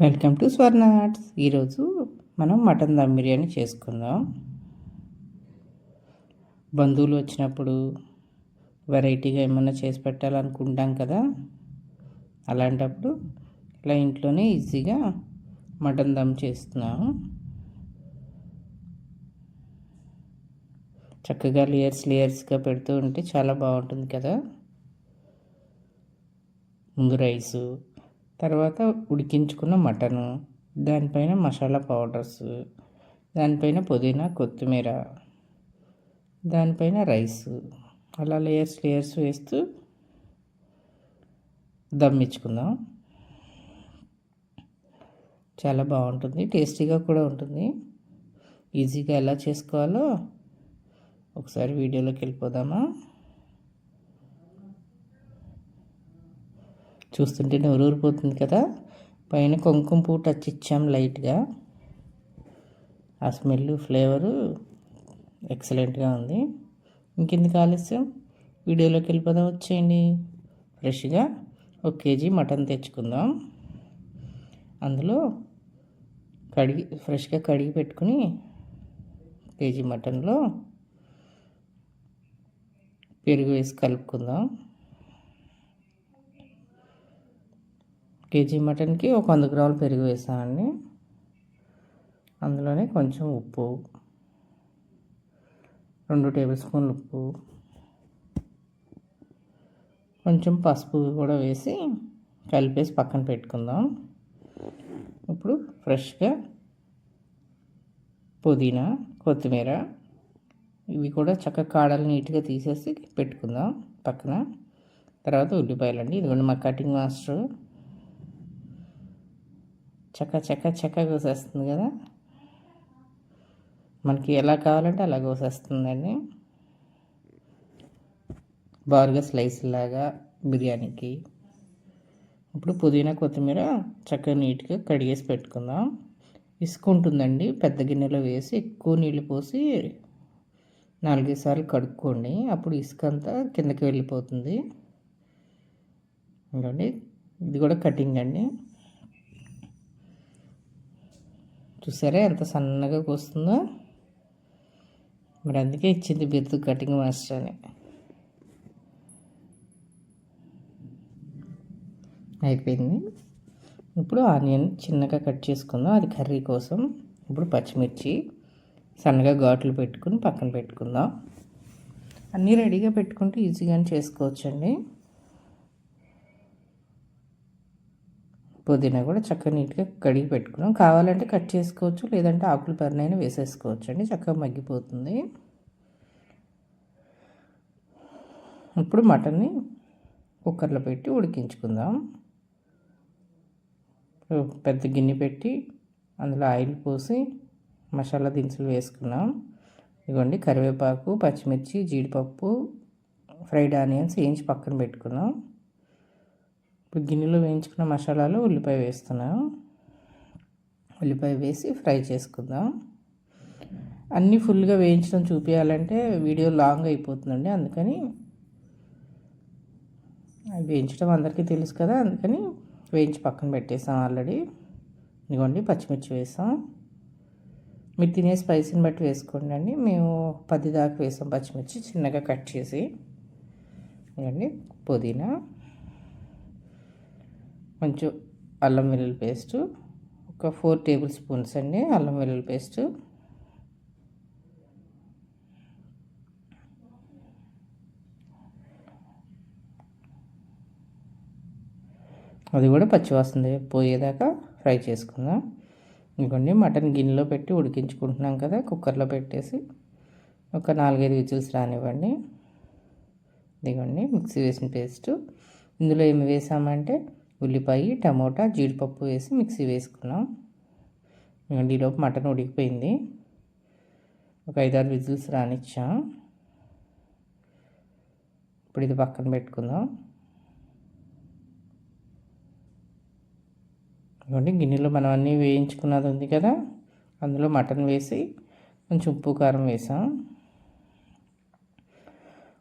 Welcome to Swarna arts. ఈరోజు మనం mutton dum biryani చేసుకుందాం. బంధువులు వచ్చినప్పుడు వెరైటీగా ఏమన్నా చేసి పెట్టాలనుకుంటాం కదా అలాంటప్పుడు ఇలా ఇంట్లోనే ఈజీగా మటన్ దమ్ చేస్తున్నాం. చక్కగా లేయర్స్ లేయర్స్గా పెడుతూ ఉంటే చాలా బాగుంటుంది కదా. ముందు రైసు తర్వాత ఉడికించుకున్న మటను దానిపైన మసాలా పౌడర్స్ దానిపైన పుదీనా కొత్తిమీర దానిపైన రైస్. అలా లేయర్స్ లేయర్స్ వేస్తూ దమ్ ఇచ్చుకుందాం చాలా బాగుంటుంది టేస్టీగా కూడా ఉంటుంది. ఈజీగా ఎలా చేసుకోవాలో ఒకసారి వీడియోలోకి వెళ్ళిపోదామా? చూస్తుంటే ఊరిపోతుంది కదా. పైన కుంకుమ పువ్వు టచ్ ఇచ్చాం లైట్గా ఆ స్మెల్ ఫ్లేవరు ఎక్సలెంట్గా ఉంది. ఇంకెందుకు ఆలస్యం? వీడియోలోకి వెళ్ళిపోదాం వచ్చేయండి. ఫ్రెష్గా ఒక కేజీ మటన్ తెచ్చుకుందాం. అందులో కడిగి ఫ్రెష్గా కడిగి పెట్టుకుని కేజీ మటన్లో పెరుగు వేసి కలుపుకుందాం. కేజీ మటన్కి ఒక వంద గ్రాములు పెరుగు వేసామండి అందులోనే కొంచెం ఉప్పు రెండు టేబుల్ స్పూన్లు ఉప్పు కొంచెం పసుపు కూడా వేసి కలిపేసి పక్కన పెట్టుకుందాం. ఇప్పుడు ఫ్రెష్గా పుదీనా కొత్తిమీర ఇవి కూడా చక్కగా కాడలు నీట్గా తీసేసి పెట్టుకుందాం పక్కన. తర్వాత ఉల్లిపాయలు అండి ఇదిగోండి మా కటింగ్ మాస్టర్ చక్క చక్క చక్క కోసేస్తుంది కదా. మనకి ఎలా కావాలంటే అలా కోసేస్తుందండి. బారుగా స్లైస్ లాగా బిర్యానీకి. ఇప్పుడు పుదీనా కొత్తిమీర చక్కగా నీట్గా కడిగేసి పెట్టుకుందాం. ఇసుకుంటుందండి పెద్ద గిన్నెలో వేసి ఎక్కువ నీళ్ళు పోసి నాలుగైదు సార్లు కడుక్కోండి. అప్పుడు ఇసుక అంతా కిందకి వెళ్ళిపోతుంది. ఇంకోండి ఇది కూడా కటింగ్ అండి. చూసారా ఎంత సన్నగా కోస్తుందో? మరి అందుకే ఇచ్చింది బిర్దు కటింగ్ మాస్టర్ అని. అయిపోయింది. ఇప్పుడు ఆనియన్ చిన్నగా కట్ చేసుకుందాం. అది కర్రీ కోసం ఇప్పుడు పచ్చిమిర్చి సన్నగా ఘాట్లు పెట్టుకుని పక్కన పెట్టుకుందాం. అన్నీ రెడీగా పెట్టుకుంటే ఈజీగానే చేసుకోవచ్చండి. పుదీనా కూడా చక్కగా నీట్గా కడిగి పెట్టుకున్నాం. కావాలంటే కట్ చేసుకోవచ్చు లేదంటే ఆకులు పరినైనా వేసేసుకోవచ్చు అండి. చక్కగా మగ్గిపోతుంది. ఇప్పుడు మటన్ని కుక్కర్లో పెట్టి ఉడికించుకుందాం. పెద్ద గిన్నె పెట్టి అందులో ఆయిల్ పోసి మసాలా దినుసులు వేసుకున్నాం. ఇదిగోండి కరివేపాకు పచ్చిమిర్చి జీడిపప్పు ఫ్రైడ్ ఆనియన్స్ వేయించి పక్కన పెట్టుకున్నాం. ఇప్పుడు గిన్నెలో వేయించుకున్న మసాలాలు ఉల్లిపాయ వేస్తున్నాం ఉల్లిపాయ వేసి ఫ్రై చేసుకుందాం. అన్నీ ఫుల్గా వేయించడం చూపించాలంటే వీడియో లాంగ్ అయిపోతుందండి. అందుకని వేయించడం అందరికీ తెలుసు కదా. అందుకని వేయించి పక్కన పెట్టేసాం ఆల్రెడీ. ఇదిగోండి పచ్చిమిర్చి వేసాం. మీరు తినే స్పైసీని బట్టి వేసుకోండి అండి. మేము పది దాకా వేసాం పచ్చిమిర్చి చిన్నగా కట్ చేసి. ఇవ్వండి పుదీనా. కొంచెం అల్లం వెల్లుల్లి పేస్టు ఒక ఫోర్ టేబుల్ స్పూన్స్ అండి అల్లం వెల్లుల్లి పేస్టు. అది కూడా పచ్చివాసన పోయేదాకా ఫ్రై చేసుకుందాం. ఇంకోండి మటన్ గిన్నెలో పెట్టి ఉడికించుకుంటున్నాం కదా కుక్కర్లో పెట్టేసి ఒక నాలుగైదు విజిల్స్ రానివ్వండి. ఇదిగోండి మిక్సీ వేసిన పేస్టు. ఇందులో ఏమి వేసామంటే ఉల్లిపాయ టమోటా జీడిపప్పు వేసి మిక్సీ వేసుకున్నాం. ఈలోపు మటన్ ఉడికిపోయింది. ఒక ఐదారు విజిల్స్ రానిచ్చాం. ఇప్పుడు ఇది పక్కన పెట్టుకుందాం. ఇవ్వండి గిన్నెలో మనం అన్నీ వేయించుకున్నది ఉంది కదా అందులో మటన్ వేసి కొంచెం ఉప్పు కారం వేసాం.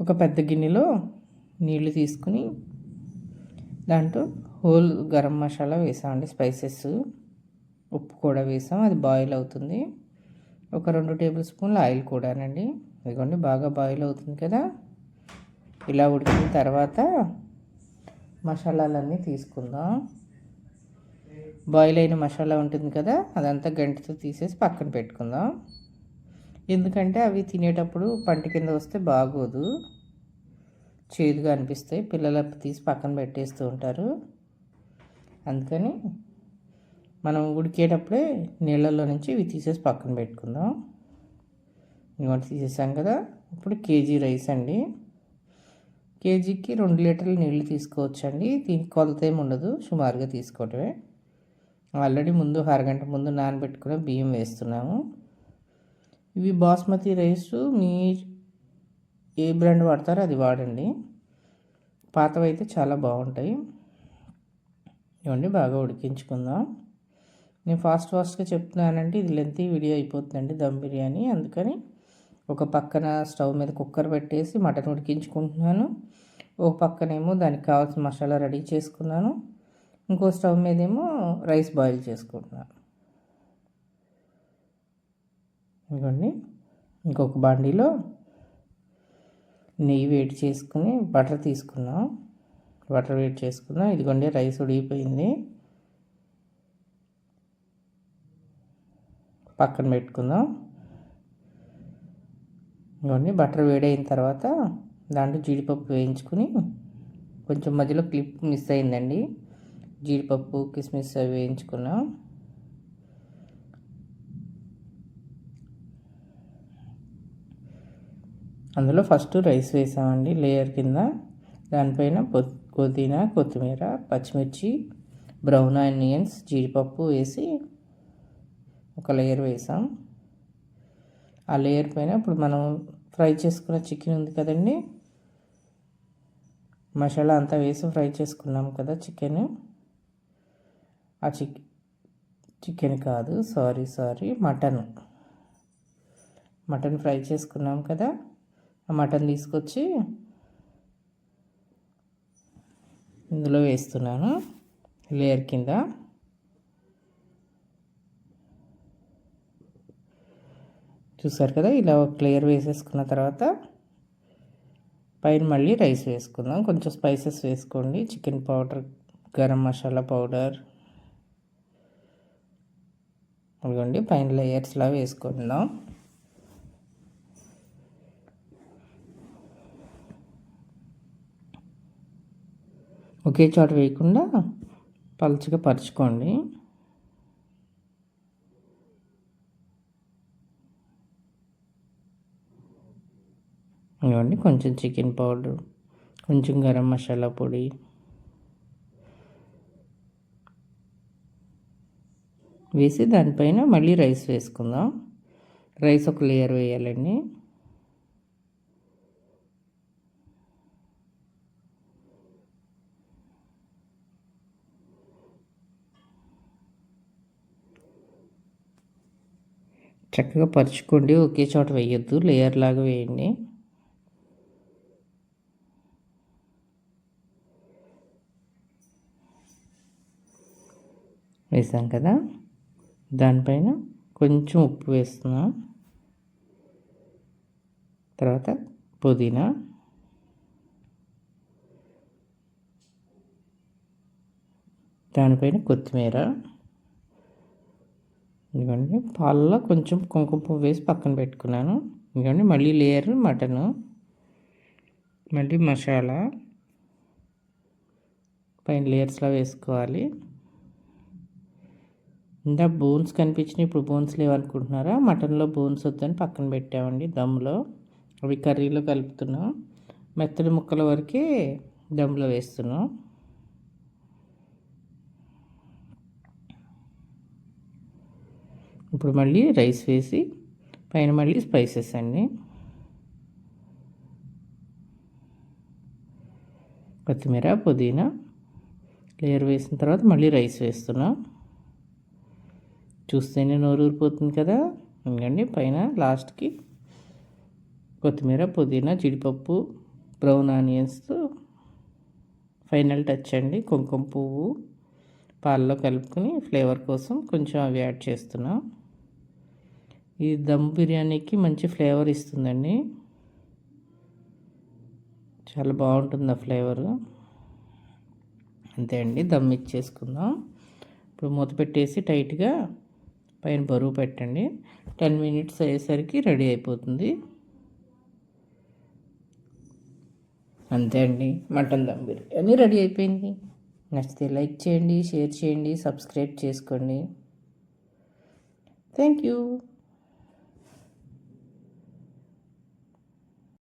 ఒక పెద్ద గిన్నెలో నీళ్ళు తీసుకుని దాంట్లో హోల్ గరం మసాలా వేసామండి స్పైసెస్. ఉప్పు కూడా వేసాం అది బాయిల్ అవుతుంది. ఒక రెండు టేబుల్ స్పూన్లు ఆయిల్ కూడానండి. ఇదిగోండి బాగా బాయిల్ అవుతుంది కదా. ఇలా ఉడికిన తర్వాత మసాలాలన్నీ తీసుకుందాం. బాయిల్ అయిన మసాలా ఉంటుంది కదా అదంతా గంటతో తీసేసి పక్కన పెట్టుకుందాం. ఎందుకంటే అవి తినేటప్పుడు పంట కింద వస్తే బాగోదు. చేదుగా అనిపిస్తాయి పిల్లలు తీసి పక్కన పెట్టేస్తూ ఉంటారు. అందుకని మనం ఉడికేటప్పుడే నీళ్ళల్లో నుంచి ఇవి తీసేసి పక్కన పెట్టుకుందాం. ఇవన్నీ తీసేసాం కదా. ఇప్పుడు కేజీ రైస్ అండి. కేజీకి రెండు లీటర్ల నీళ్ళు తీసుకోవచ్చండి. దీనికి కొలత ఏమి ఉండదు సుమారుగా తీసుకోవటమే. ఆల్రెడీ ముందు అరగంట ముందు నానబెట్టుకుని బియ్యం వేస్తున్నాము. ఇవి బాస్మతి రైస్ మీ ఏ బ్రాండ్ వాడతారో అది వాడండి. పాతవైతే చాలా బాగుంటాయి. ఇవన్నీ బాగా ఉడికించుకుందాం. నేను ఫాస్ట్ ఫాస్ట్గా చెప్తున్నానంటే ఇది లెంతీ వీడియో అయిపోతుందండి దమ్ బిర్యానీ. అందుకని ఒక పక్కన స్టవ్ మీద కుక్కర్ పెట్టేసి మటన్ ఉడికించుకుంటున్నాను. ఒక పక్కనేమో దానికి కావాల్సిన మసాలా రెడీ చేసుకున్నాను. ఇంకో స్టవ్ మీద ఏమో రైస్ బాయిల్ చేసుకుంటున్నాను. ఇదిగోండి. ఇంకొక బాండీలో నెయ్యి వేడి చేసుకుని బటర్ తీసుకున్నాం బటర్ వేడి చేసుకుందాం ఇదిగోండి రైస్ ఉడిగిపోయింది పక్కన పెట్టుకుందాం. ఇదిగోండి బటర్ వేడైన తర్వాత దాంట్లో జీడిపప్పు వేయించుకుని కొంచెం మధ్యలో క్లిప్ మిస్ అయిందండి. జీడిపప్పు కిస్మిస్ అవి వేయించుకున్నాం. అందులో ఫస్ట్ రైస్ వేసామండి లేయర్ కింద. దానిపైన పుదీనా కొత్తిమీర పచ్చిమిర్చి బ్రౌన్ ఆనియన్స్ జీడిపప్పు వేసి ఒక లేయర్ వేసాం. ఆ లేయర్ పైన ఇప్పుడు మనం ఫ్రై చేసుకున్న చికెన్ ఉంది కదండి. మసాలా అంతా వేసి ఫ్రై చేసుకున్నాం కదా చికెన్. ఆ చిక్ చికెన్ కాదు sorry sorry mutton. Mutton fry చేసుకున్నాం కదా. ఆ మటన్ తీసుకొచ్చి ఇందులో వేస్తున్నాను. లేయర్ కింద. చూసారు కదా ఇలా ఒక లేయర్ వేసేసుకున్న తర్వాత పైన మళ్ళీ రైస్ వేసుకుందాం. కొంచెం స్పైసెస్ వేసుకోండి. Chicken powder garam masala powder. అదిగోండి పైన లేయర్స్లా వేసుకుందాం. ఒకే చోట వేయకుండా పలుచగా పరుచుకోండి. ఇవ్వండి కొంచెం చికెన్ పౌడర్ కొంచెం గరం మసాలా పొడి. వేసి దానిపైన మళ్ళీ రైస్ వేసుకుందాం. రైస్ ఒక లేయర్ వేయాలండి. చక్కగా పరుచుకోండి. ఒకే చోట వేయొద్దు. లేయర్ లాగా వేయండి. వేసాం కదా? దానిపైన కొంచెం ఉప్పు వేస్తున్నా. తర్వాత పుదీనా. దానిపైన కొత్తిమీర. ఇదిగోండి పాలలో కొంచెం కుంకుమ పువ్వు వేసి పక్కన పెట్టుకున్నాను. ఇదిగోండి మళ్ళీ లేయర్ మటను మళ్ళీ మసాలా పైన లేయర్స్లో వేసుకోవాలి. ఇంకా బోన్స్ కనిపించినాయి ఇప్పుడు బోన్స్ లేవనుకుంటున్నారా? మటన్లో బోన్స్ వద్దని పక్కన పెట్టామండి దమ్లో అవి కర్రీలో కలుపుతున్నాం. మెత్తడి ముక్కల వరకే దమ్లో వేస్తున్నాం. ఇప్పుడు మళ్ళీ రైస్ వేసి పైన మళ్ళీ స్పైసెస్ అండి కొత్తిమీర పుదీనా లేయర్ వేసిన తర్వాత మళ్ళీ రైస్ వేస్తున్నాం. చూస్తేనే నోరు ఊరిపోతుంది కదా. ఎందుకండి పైన లాస్ట్కి కొత్తిమీర పుదీనా జీడిపప్పు బ్రౌన్ ఆనియన్స్తో ఫైనల్ టచ్ అండి. కుంకుమ పువ్వు పాలలో కలుపుకొని ఫ్లేవర్ కోసం కొంచెం అవి యాడ్ చేస్తున్నాం. ఈ దమ్ బిర్యానీకి మంచి ఫ్లేవర్ ఇస్తుందండి. చాలా బాగుంటుంది ఆ ఫ్లేవర్. అంతే అండి దమ్ ఇచ్చేసుకుందాం. ఇప్పుడు మూత పెట్టేసి టైట్గా పైన బరువు పెట్టండి. టెన్ మినిట్స్ అయ్యేసరికి రెడీ అయిపోతుంది. అంతే అండి మటన్ దమ్ బిర్యానీ రెడీ అయిపోయింది. నచ్చితే లైక్ చేయండి షేర్ చేయండి సబ్స్క్రైబ్ చేసుకోండి. Thank you.